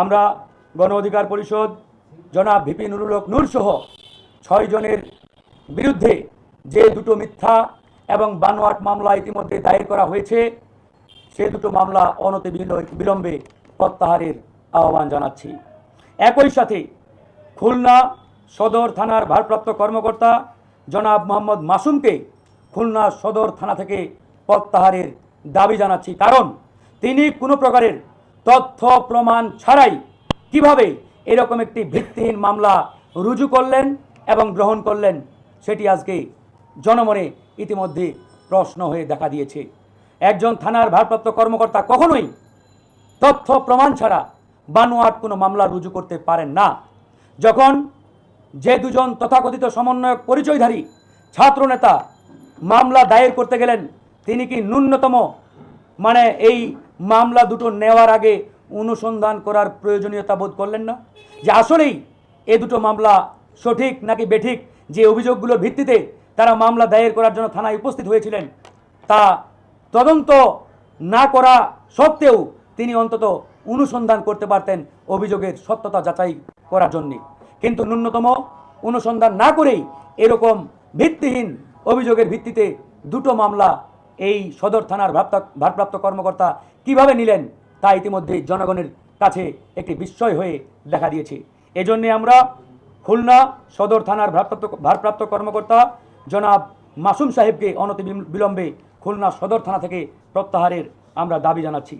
আমরা গণ অধিকার পরিষদ, জনাব ভিপি নুরুল হক নূর সহ ছয় জনের বিরুদ্ধে যে দুটো মিথ্যা এবং বানোয়াট মামলা ইতিমধ্যে দায়ের করা হয়েছে, সে দুটো মামলা অনতি বিল- বিলম্বে প্রত্যাহারের আহ্বান জানাচ্ছি। একই সাথে খুলনা সদর থানার ভারপ্রাপ্ত কর্মকর্তা জনাব মোহাম্মদ মাসুমকে খুলনা সদর থানা থেকে প্রত্যাহারের দাবি জানাচ্ছি। কারণ তিনি কোনো প্রকারের তথ্য প্রমাণ ছাড়াই কীভাবে এরকম একটি ভিত্তিহীন মামলা রুজু করলেন এবং গ্রহণ করলেন, সেটি আজকে জনমনে ইতিমধ্যে প্রশ্ন হয়ে দেখা দিয়েছে। একজন থানার ভারপ্রাপ্ত কর্মকর্তা কখনোই তথ্য প্রমাণ ছাড়া বানোয়াট কোনো মামলা রুজু করতে পারেন না। যখন যে দুজন তথাকথিত সমন্বয়ক পরিচয়ধারী, ছাত্রনেতা মামলা দায়ের করতে গেলেন, তিনি কি ন্যূনতম মানে এই মামলা দুটো নেওয়ার আগে অনুসন্ধান করার প্রয়োজনীয়তা বোধ করলেন না? যে আসলেই এ দুটো মামলা সঠিক নাকি বেঠিক, যে অভিযোগগুলোর ভিত্তিতে তারা মামলা দায়ের করার জন্য থানায় উপস্থিত হয়েছিলেন, তা তদন্ত না করা সত্ত্বেও তিনি অন্তত অনুসন্ধান করতে পারতেন অভিযোগের সত্যতা যাচাই করার জন্যে। কিন্তু ন্যূনতম অনুসন্ধান না করেই এরকম ভিত্তিহীন অভিযোগের ভিত্তিতে দুটো মামলা এই সদর থানার ভারপ্রাপ্ত কর্মকর্তা কীভাবে নিলেন তা ইতিমধ্যে জনগণের কাছে একটি বিস্ময় হয়ে দেখা দিয়েছে। এজন্যে আমরা খুলনা সদর থানার ভারপ্রাপ্ত ভারপ্রাপ্ত কর্মকর্তা জনাব মাসুম সাহেবকে অনতি বিলম্বে খুলনা সদর থানা থেকে প্রত্যাহারের আমরা দাবি জানাচ্ছি।